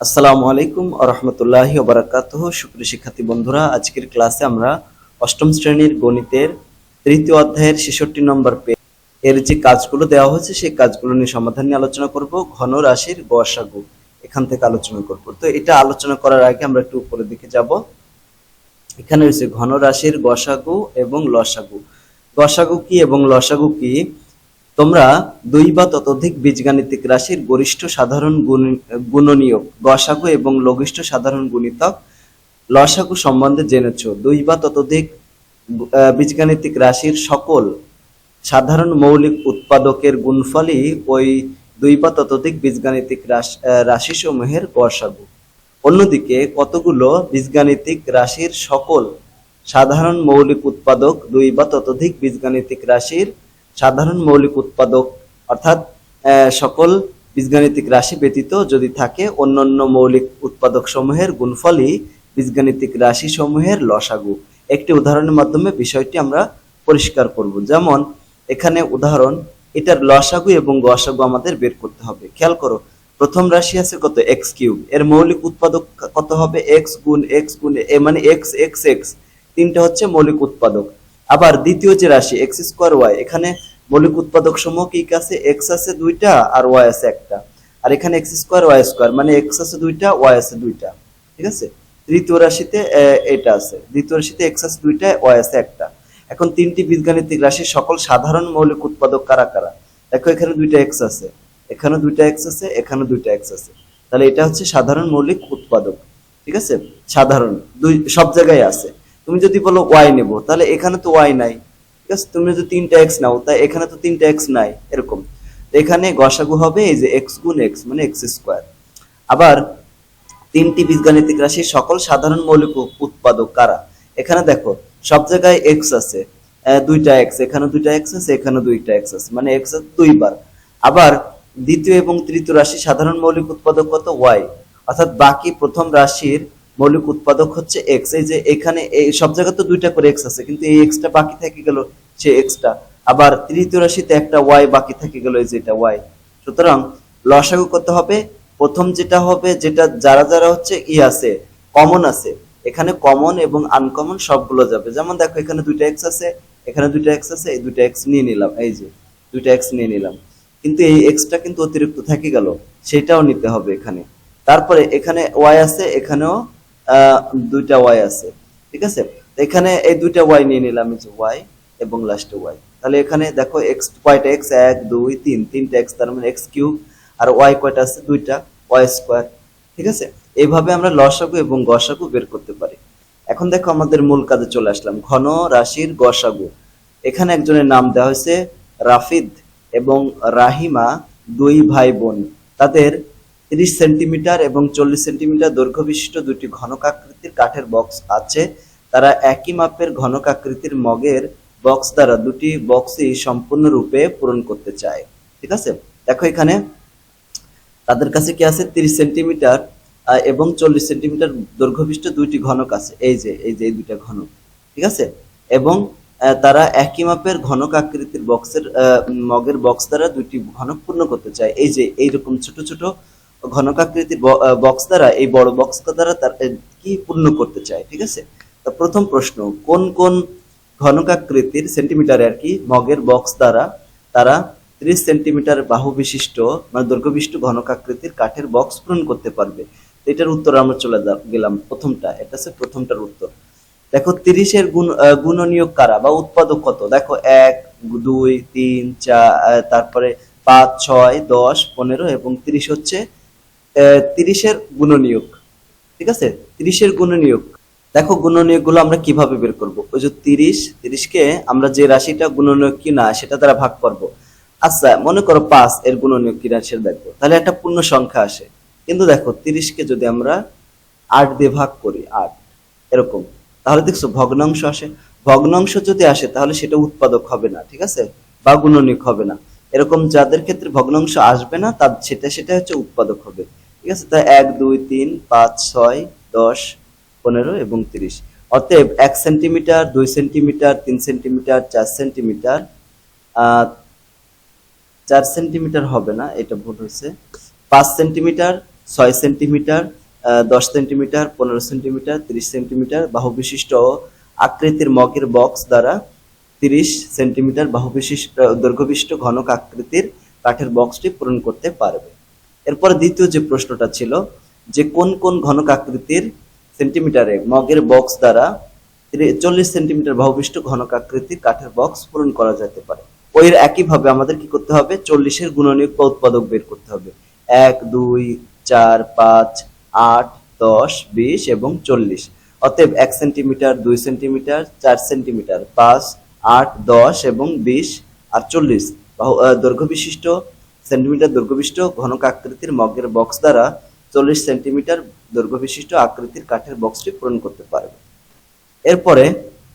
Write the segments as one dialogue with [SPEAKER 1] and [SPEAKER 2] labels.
[SPEAKER 1] আসসালামু আলাইকুম আরহামতুল্লাহি ওবরাকাত সুপ্রিয় শিক্ষার্থী বন্ধুরা, আজকের ক্লাসে আমরা অষ্টম শ্রেণির গণিতের তৃতীয় অধ্যায়ের ছেষট্টি নম্বর পেজ এর যে কাজগুলো দেওয়া হয়েছে, সেই কাজগুলো নিয়ে সমাধান নিয়ে আলোচনা করব। ঘন রাশির গসাগু এখান থেকে আলোচনা করব। তো এটা আলোচনা করার আগে আমরা একটু উপরের দিকে যাব। এখানে রয়েছে ঘন রাশির গসাগু এবং লসাগু। গসাগু কি এবং লসাগু কি? তোমরা দুই বা ততোধিক বীজগাণিতিক রাশির গরিষ্ঠ সাধারণ গুণ- গুণনীয়ক গসাগু এবং লঘিষ্ঠ সাধারণ গুণিতক লসাগু সম্বন্ধে জেনেছ। দুই বা ততোধিক বীজগাণিতিক রাশির সকল সাধারণ মৌলিক উৎপাদকের গুণফলই ওই দুই বা ততোধিক বীজগাণিতিক রাশ- রাশিসমূহের গসাগু অন্যদিকে কতগুলো বীজগাণিতিক রাশির সকল সাধারণ মৌলিক উৎপাদক দুই বা ততোধিক বীজগাণিতিক রাশির সাধারণ মৌলিক উৎপাদক, অর্থাৎ সকল বীজগাণিতিক রাশি ব্যতীত যদি থাকে অন্যান্য মৌলিক উৎপাদক সমূহের গুণফলই বীজগাণিতিক রাশি সমূহের লসাগু। একটি উদাহরণের মাধ্যমে বিষয়টি আমরা পরিষ্কার করব। যেমন, এখানে উদাহরণ, এটার লসাগু এবং গসাগু আমাদের বের করতে হবে। খেয়াল করো, প্রথম রাশি আছে কত? X cube. এর মৌলিক উৎপাদক কত হবে? এক্স গুণ এক্স গুণ এ মানে এক্স এক্স এক্স তিনটা হচ্ছে মৌলিক উৎপাদক। আবার দ্বিতীয় যে রাশি এক্স স্কোয়ার ওয়াই এখানে মৌলিক উৎপাদক সমূহ কি আছে? এক্স আছে দুইটা আর ওয়াই আছে একটা। আর এখানে এক্স স্কোয়ার ওয়াই স্কোয়ার মানে এক্স আছে দুইটা ওয়াই আছে দুইটা। ঠিক আছে? তৃতীয় রাশিতে এটা আছে। দ্বিতীয় রাশিতে এক্স আছে দুইটা ওয়াই আছে একটা। এখন তিনটি বীজগাণিতিক রাশির সকল সাধারণ মৌলিক উৎপাদক কারা কারা? দেখো, এখানে দুইটা এক্স আছে। এখানে দুইটা এক্স আছে, এখানে দুইটা এক্স আছে। তাহলে এটা হচ্ছে সাধারণ মৌলিক উৎপাদক। ঠিক আছে? সাধারণ। দুই, সব জায়গায় আছে। তুমি যদি বলো ওয়াই নেব, তাহলে এখানে তো ওয়াই নাই। ঠিক আছে তুমি যদি তিনটা এক্স নাও তাই এখানে তো তিনটা এক্স নাই, এরকম। এখানে গসাগু হবে এই যে এক্স গুণ এক্স মানে এক্স স্কোয়ার আবার তিনটি বীজগাণিতিক রাশির সকল সাধারণ মৌলিক উৎপাদক কারা? এখানে দেখো, সব জায়গায় এক্স আছে দুইটা এক্স এখানে দুইটা এক্স আছে, এখানে দুইটা এক্স আছে মানে এক্স দুইবার। আবার দ্বিতীয় এবং তৃতীয় রাশি সাধারণ মৌলিক উৎপাদক কত? ওয়াই অর্থাৎ বাকি প্রথম রাশির মৌলিক উৎপাদক হচ্ছে এক্স এই যে এখানে সব জায়গায় তো দুইটা করে এক্স আছে, কিন্তু এই এক্সটা বাকি থেকে গেল সে এক্সটা আবার তৃতীয় রাশিতে একটা ওয়াই বাকি থেকে গেল, এই যে এটা ওয়াই সুতরাং লসাগু করতে হবে। প্রথম যেটা হবে, যেটা যারা যারা হচ্ছে ই আছে কমন আছে, এখানে কমন এবং আনকমন সবগুলো যাবে। যেমন দেখো, এখানে দুইটা এক্স আছে, এখানে দুইটা এক্স আছে, এই দুইটা এক্স নিয়ে নিলাম, এই যে দুইটা এক্স নিয়ে নিলাম। কিন্তু এই এক্সটা কিন্তু অতিরিক্ত থেকে গেল, সেটাও নিতে হবে এখানে। তারপরে এখানে ওয়াই আছে, এখানেও দুইটা ওয়াই আছে, ঠিক আছে? এখানে এই দুইটা ওয়াই নিয়ে নিলাম, এই যে ওয়াই এবং লাস্টে ওয়াই তাহলে এখানে দেখো এক্স কয়টা এক্স এক, দুই, তিন, তিনটা এক্স তার মানে এক্স কিউব, আর ওয়াই কয়টা আছে? দুইটা ওয়াই স্কোয়ার ঠিক আছে? এইভাবে আমরা লসাগু এবং গসাগু বের করতে পারি। এখন দেখো আমাদের মূল কাজে চলে আসলাম। ঘন রাশির গসাগু। এখানে একজনের নাম দেওয়া হয়েছে রাফিদ এবং রাহিমা দুই ভাই বোন তাদের তিরিশ সেন্টিমিটার এবং চল্লিশ সেন্টিমিটার দৈর্ঘ্য বিশিষ্ট দুটি ঘনকাকৃতির কাঠের বক্স আছে। তারা একই মাপের ঘনকাকৃতির মগের বক্স দ্বারা দুটি বক্সই সম্পূর্ণরূপে পূরণ করতে চায়। ঠিক আছে? দেখো এখানে তাদের কাছে কি আছে? তিরিশ সেন্টিমিটার এবং চল্লিশ সেন্টিমিটার দৈর্ঘ্য বিশিষ্ট দুইটি ঘনক আছে। এই যে এই যে, এই দুইটা ঘনক। ঠিক আছে? এবং তারা একই মাপের ঘনক আকৃতির বক্সের মগের বক্স দ্বারা দুইটি ঘনক পূর্ণ করতে চায়। এই যে এইরকম ছোট ছোট ঘনক আকৃতির বক্স দ্বারা এই বড় বক্স দ্বারা তার কি পূর্ণ করতে চায়? ঠিক আছে? তো প্রথম প্রশ্ন, কোন কোন ঘনকাকৃতির সেন্টিমিটার আর কি মগের বক্স দ্বারা তারা ত্রিশ সেন্টিমিটার বাহু বিশিষ্ট মানে দৈর্ঘ্য বিশিষ্ট ঘনকাকৃতির কাঠের বক্স পূরণ করতে পারবে। এটার উত্তর আমরা চলে গেলাম প্রথমটা, এটা হচ্ছে প্রথমটার উত্তর। দেখো তিরিশের গুণ গুণনীয়ক কারা বা উৎপাদক কত? দেখো এক, দুই, তিন, চার তারপরে পাঁচ, ছয়, দশ, পনেরো এবং তিরিশ হচ্ছে তিরিশের গুণনীয়ক। ঠিক আছে? তিরিশের গুণনীয়ক। দেখো গুণনীয়কগুলো আমরা কীভাবে বের করব? ওই যে তিরিশ, তিরিশকে আমরা যে রাশিটা গুণনীয়ক কি না, সেটা দ্বারা ভাগ করব। আচ্ছা মনে করো পাঁচ, এর গুণনীয়ক কি না সেটা দেখব। তাহলে একটা পূর্ণ সংখ্যা আসে। কিন্তু দেখো, তিরিশকে যদি আমরা আট দিয়ে ভাগ করি, আট, এরকম, তাহলে দেখছ ভগ্নাংশ আসে। ভগ্নাংশ যদি আসে, তাহলে সেটা উৎপাদক হবে না, ঠিক আছে? বা গুণনীয়ক হবে না। এরকম যাদের ক্ষেত্রে ভগ্নাংশ আসবে না, তার সেটা সেটা হচ্ছে উৎপাদক হবে। ঠিক আছে? তাই এক, দুই, তিন, পাঁচ, ছয়, দশ পনেরো এবং তিরিশ। অতএব এক সেন্টিমিটার, দুই সেন্টিমিটার, তিন সেন্টিমিটার, চার সেন্টিমিটার চার সেন্টিমিটার হবে না, এটা ভুল হয়েছে। পাঁচ সেন্টিমিটার, ছয় সেন্টিমিটার দশ সেন্টিমিটার, পনেরো সেন্টিমিটার, তিরিশ সেন্টিমিটার বাহু বিশিষ্ট আকৃতির মগের বক্স দ্বারা তিরিশ সেন্টিমিটার বাহু বিশিষ্ট দৈর্ঘ্য বিশিষ্ট ঘনক আকৃতির কাঠের বক্সটি পূরণ করতে পারবে। এরপর দ্বিতীয় যে প্রশ্নটা ছিল, যে কোন কোন ঘনক আকৃতির সেন্টিমিটারে মগের বক্স দ্বারা চল্লিশ সেন্টিমিটার বাহুবিষ্ট ঘনক আকৃতির কাঠের বক্স পূরণ করা যেতে পারে। ওই একইভাবে আমাদের কি করতে হবে? চল্লিশের গুণনীয়ক বা উৎপাদক বের করতে হবে। এক, দুই, চার, পাঁচ, আট, দশ, বিশ এবং চল্লিশ। অতএব এক সেন্টিমিটার, দুই সেন্টিমিটার, চার সেন্টিমিটার, পাঁচ, আট, দশ এবং বিশ আর চল্লিশ। দৈর্ঘ্য বিশিষ্ট সেন্টিমিটার দৈর্ঘ্য বিশিষ্ট ঘনক আকৃতির মগের বক্স দ্বারা চল্লিশ সেন্টিমিটার দৈর্ঘ্য বিশিষ্ট আকৃতির কাঠের বক্সটি পূরণ করতে পারবে। এরপরে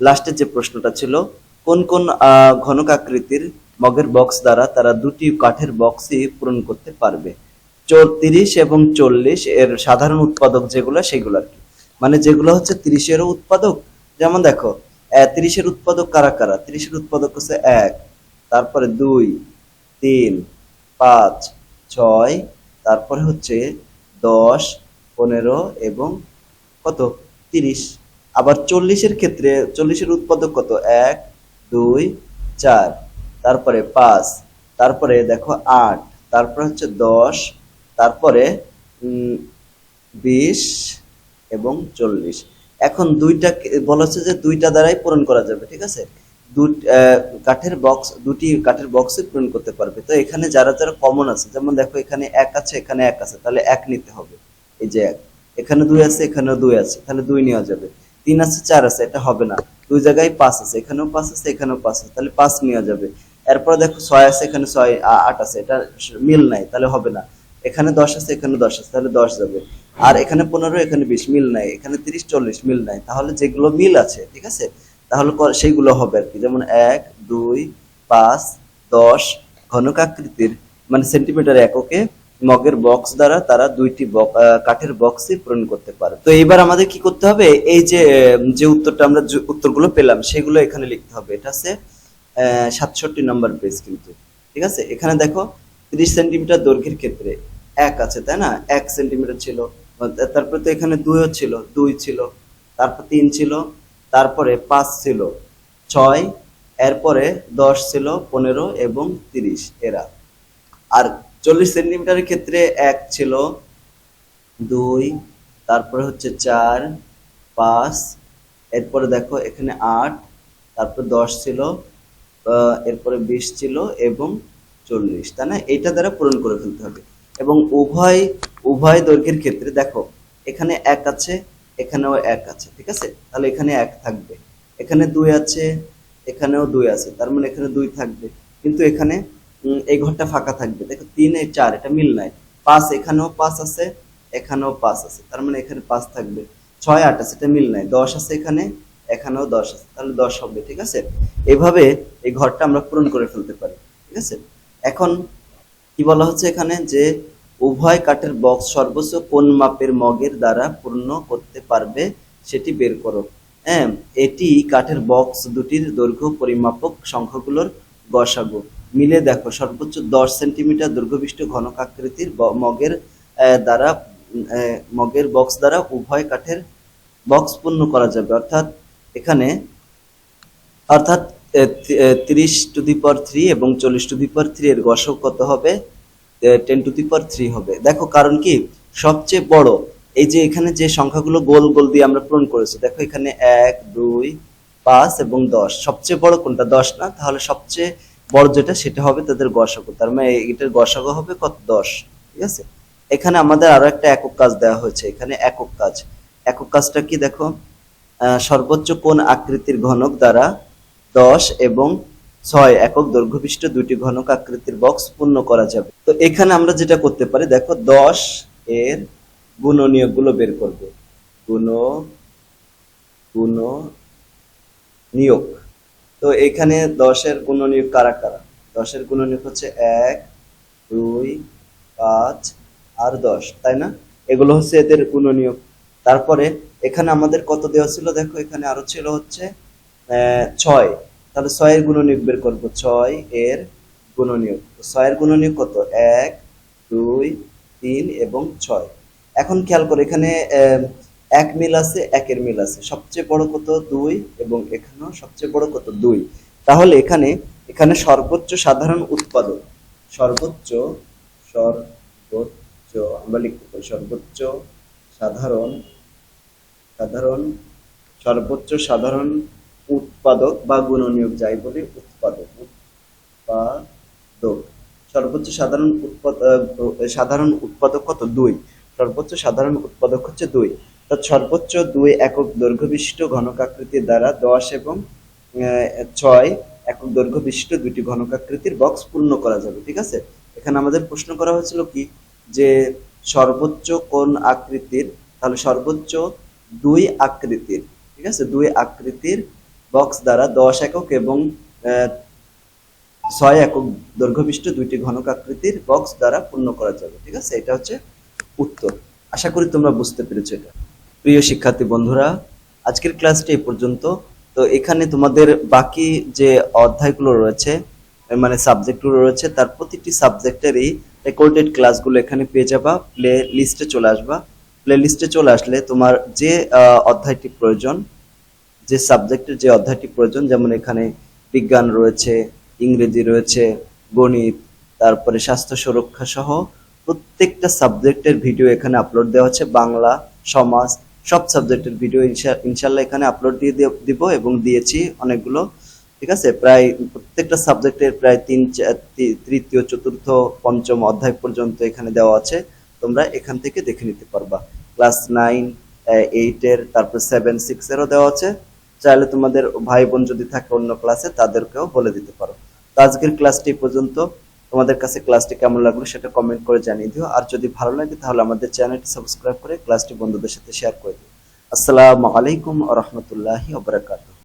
[SPEAKER 1] লাস্টের যে প্রশ্নটা ছিল, কোন কোন ঘনক আকৃতির মগের বক্স দ্বারা তারা দুটি কাঠের বক্সই পূরণ করতে পারবে? তিরিশ এবং চল্লিশ এর সাধারণ উৎপাদক যেগুলো, সেগুলো আর কি। মানে যেগুলো হচ্ছে তিরিশেরও উৎপাদক। যেমন দেখো তিরিশের উৎপাদক কারা কারা? তিরিশের উৎপাদক হচ্ছে এক, তারপরে দুই, তিন, পাঁচ, ছয়, তারপরে হচ্ছে দশ পনেরো এবং কত? তিরিশ। আবার চল্লিশের ক্ষেত্রে, চল্লিশের উৎপাদক কত? এক, দুই, চার। তারপরে পাঁচ। তারপরে দেখো আট। তারপরে হচ্ছে দশ। তারপরে বিশ এবং চল্লিশ। এখন দুইটা বলা হচ্ছে যে দুইটা দ্বারাই পূরণ করা যাবে, ঠিক আছে? কাঠের বক্স দুটি কাঠের বক্সে পূরণ করতে পারবে। তো এখানে যারা যারা কমন আছে, যেমন দেখো এখানে এক আছে, এখানে এক আছে, তাহলে এক নিতে হবে। এই যে এক এখানে দুই আছে, এখানেও দুই আছে, তাহলে দুই নেওয়া যাবে। তিন আছে, চার আছে, এটা হবে না। দুই জায়গায় পাঁচ আছে, এখানেও পাঁচ আছে, এখানেও পাঁচ আছে, তাহলে পাঁচ নেওয়া যাবে। এরপর দেখো ছয় আছে, এখানে ছয় আট আছে, এটা মিল নাই, তাহলে হবে না। এখানে দশ আছে, এখানে দশ আছে, তাহলে দশ যাবে। আর এখানে পনেরো, এখানে বিশ, মিল নাই। এখানে তিরিশ, চল্লিশ, মিল নাই। তাহলে যেগুলো মিল আছে, ঠিক আছে? তাহলে সেইগুলো হবে আর কি। যেমন এক, দুই, পাঁচ, দশ, ঘনক আকৃতির মানে সেন্টিমিটার এককে মগের বক্স দ্বারা তারা দুইটি কাঠের বক্সই পূরণ করতে পারে। তো এবার আমাদের কি করতে হবে? এই যে যে উত্তরটা আমরা উত্তরগুলো পেলাম, সেগুলো এখানে লিখতে হবে। এটা আছে সাতষট্টি নম্বর পেজ কিন্তু। ঠিক আছে? এখানে দেখো, তিরিশ সেন্টিমিটার দৈর্ঘ্যের ক্ষেত্রে এক আছে, তাই না? এক সেন্টিমিটার ছিল। তারপরে তো এখানে দুইও ছিল, দুই ছিল, তারপর তিন ছিল, তারপরে পাঁচ ছিল, ছয়, এরপরে দশ ছিল, পনেরো এবং তিরিশ এরা। আর চল্লিশ সেন্টিমিটারের ক্ষেত্রে এক ছিল, দুই, তারপরে হচ্ছে চার, পাঁচ, এরপরে দেখো এখানে আট, তারপর দশ ছিল এরপরে বিশ ছিল এবং চল্লিশ, তাই না? এইটা দ্বারা পূরণ করে ফেলতে হবে। এবং উভয় উভয় দৈর্ঘ্যের ক্ষেত্রে দেখো, এখানে এক আছে, এখানেও এক আছে, ঠিক আছে? তাহলে এখানে এক থাকবে। এখানে দুই আছে, এখানেও দুই আছে, তার মানে এখানে দুই থাকবে। কিন্তু এখানে এই ঘরটা ফাঁকা থাকবে। দেখো, তিন এই চার, এটা মিল নাই। পাঁচ এখানেও পাঁচ আছে, এখানেও পাঁচ আছে। তার মানে এখানে পাঁচ থাকবে। ছয়, আট আছে, এটা মিল নাই। দশ আছে এখানে, এখানেও দশ আছে। তাহলে দশ হবে, ঠিক আছে? এইভাবে এই ঘরটা আমরা পূরণ করে ফেলতে পারি, ঠিক আছে? এখন কি বলা হচ্ছে এখানে? যে উভয় কাঠের বক্স সর্বোচ্চ কোন মাপের মগের দ্বারা পূর্ণ করতে পারবে সেটি বের করো। হ্যাঁ এটি কাঠের বক্স দুটির দৈর্ঘ্য পরিমাপক সংখ্যাগুলোর গসাগু। মিলে দেখো, সর্বোচ্চ দশ সেন্টিমিটার দৈর্ঘ্যবিষ্ট ঘনক আকৃতির মগের দ্বারা মগের বক্স দ্বারা উভয় কাঠের বক্স পূর্ণ করা যাবে। অর্থাৎ এখানে, অর্থাৎ তিরিশ টু দি পাওয়ার থ্রি এবং চল্লিশ টু দি পাওয়ার থ্রি এর গসক কত হবে? Ten to the power three হবে। দেখো কারণ কি? সবচেয়ে বড়, এই যে এখানে যে সংখ্যাগুলো গোল গোল দিয়ে আমরা পূরণ করেছি, দেখো এখানে এক, দুই, পাঁচ এবং দশ। সবচেয়ে বড় কোনটা? দশ না? তাহলে সবচেয়ে বড় যেটা, সেটা হবে তাদের গসক তার মানে এটার গসক হবে কত? দশ। ঠিক আছে? এখানে আমাদের আরও একটা একক কাজ দেওয়া হয়েছে। এখানে একক কাজ। একক কাজটা কি দেখো? সর্বোচ্চ কোন আকৃতির ঘনক দ্বারা দশ এবং ছয় একক দৈর্ঘ্য বিশিষ্ট দুটি ঘনক আকৃতির বক্স পূর্ণ করা যাবে। তো এখানে আমরা যেটা করতে পারি, দেখো দশ এর গুণনীয়কগুলো বের করবে। গুণ গুণ নিয়োগ তো এখানে দশের গুণনীয়ক কারা কারা? দশের গুণনীয়ক হচ্ছে এক, দুই, পাঁচ আর দশ, তাই না? এগুলো হচ্ছে এদের গুণনীয়ক। তারপরে এখানে আমাদের কত দেওয়া ছিল? দেখো, এখানে আরও ছিল হচ্ছে ছয়। তাহলে ছয়ের গুণনীয়ক বের করব। ছয় এর গুণনীয়ক। তো ছয়ের গুণনীয়ক কত? এক, দুই, তিন এবং ছয়। এখন খেয়াল করো, এখানে এক মিল আছে, একের মিল আছে। সবচেয়ে বড় কত? দুই এবং এখানেও সবচেয়ে বড় কত? দুই। তাহলে এখানে এখানে সর্বোচ্চ সাধারণ উৎপাদক। সর্বোচ্চ সর্বোচ্চ, আমরা লিখতে পারি সর্বোচ্চ সাধারণ সাধারণ, সর্বোচ্চ সাধারণ উৎপাদক বা গুণনীয়ক যাই বলি, উৎপাদক উৎপাদক। সর্বোচ্চ সাধারণ উৎপাদক সাধারণ উৎপাদক কত? দুই। সর্বোচ্চ সাধারণ উৎপাদক হচ্ছে দুই। অর্থাৎ সর্বোচ্চ দুই একক দৈর্ঘ্য বিশিষ্ট ঘনকাকৃতির দ্বারা দশ এবং ছয় একক দৈর্ঘ্য বিশিষ্ট দুইটি ঘনকাকৃতির বক্স পূর্ণ করা যাবে, ঠিক আছে? এখানে আমাদের প্রশ্ন করা হয়েছিল কি? যে সর্বোচ্চ কোন আকৃতির, তাহলে সর্বোচ্চ দুই আকৃতির, ঠিক আছে? দুই আকৃতির বক্স দ্বারা দশ একক এবং ছয় একক দৈর্ঘ্য বিশিষ্ট দুইটি ঘনকাকৃতির বক্স দ্বারা পূর্ণ করা যাবে, ঠিক আছে? এটা হচ্ছে উত্তর। আশা করি তোমরা বুঝতে পেরেছ এটা। প্রিয় শিক্ষার্থী বন্ধুরা, আজকের ক্লাসটি এই পর্যন্ত। তো এখানে তোমাদের বাকি যে অধ্যায়গুলো রয়েছে মানে সাবজেক্টগুলো রয়েছে, তার প্রতিটি সাবজেক্টেরই রেকর্ডেড ক্লাসগুলো এখানে পেয়ে যাবা প্লে লিস্টে চলে আসবা। প্লে লিস্টে চলে আসলে তোমার যে অধ্যায়টি প্রয়োজন, যে সাবজেক্টের যে অধ্যায়টি প্রয়োজন, যেমন এখানে বিজ্ঞান রয়েছে, ইংরেজি রয়েছে, গণিত, তারপরে স্বাস্থ্য সুরক্ষা সহ প্রত্যেকটা সাবজেক্টের ভিডিও এখানে আপলোড দেওয়া হচ্ছে, বাংলা, সমাজ সব সাবজেক্টের ভিডিও ইনশাল্লাহ এখানে আপলোড দিয়ে দিব এবং দিয়েছি অনেকগুলো, ঠিক আছে? প্রায় প্রত্যেকটা সাবজেক্টের প্রায় তিন তৃতীয়, চতুর্থ, পঞ্চম অধ্যায় পর্যন্ত এখানে দেওয়া আছে। তোমরা এখান থেকে দেখে নিতে পারবা। ক্লাস নাইন এইটের তারপর সেভেন সিক্স এরও দেওয়া আছে। চাইলে তোমাদের ভাই বোন যদি থাকে অন্য ক্লাসে তাদেরকেও বলে দিতে পারো। তো আজকের ক্লাসটি পর্যন্ত। তোমাদের কাছে ক্লাসটি কেমন লাগল সেটা কমেন্ট করে জানিয়ে দিও। আর যদি ভালো লাগে তাহলে আমাদের চ্যানেলটি সাবস্ক্রাইব করে ক্লাসটি বন্ধুদের সাথে শেয়ার করে দিও। আসসালামু আলাইকুম রহমতুল্লাহ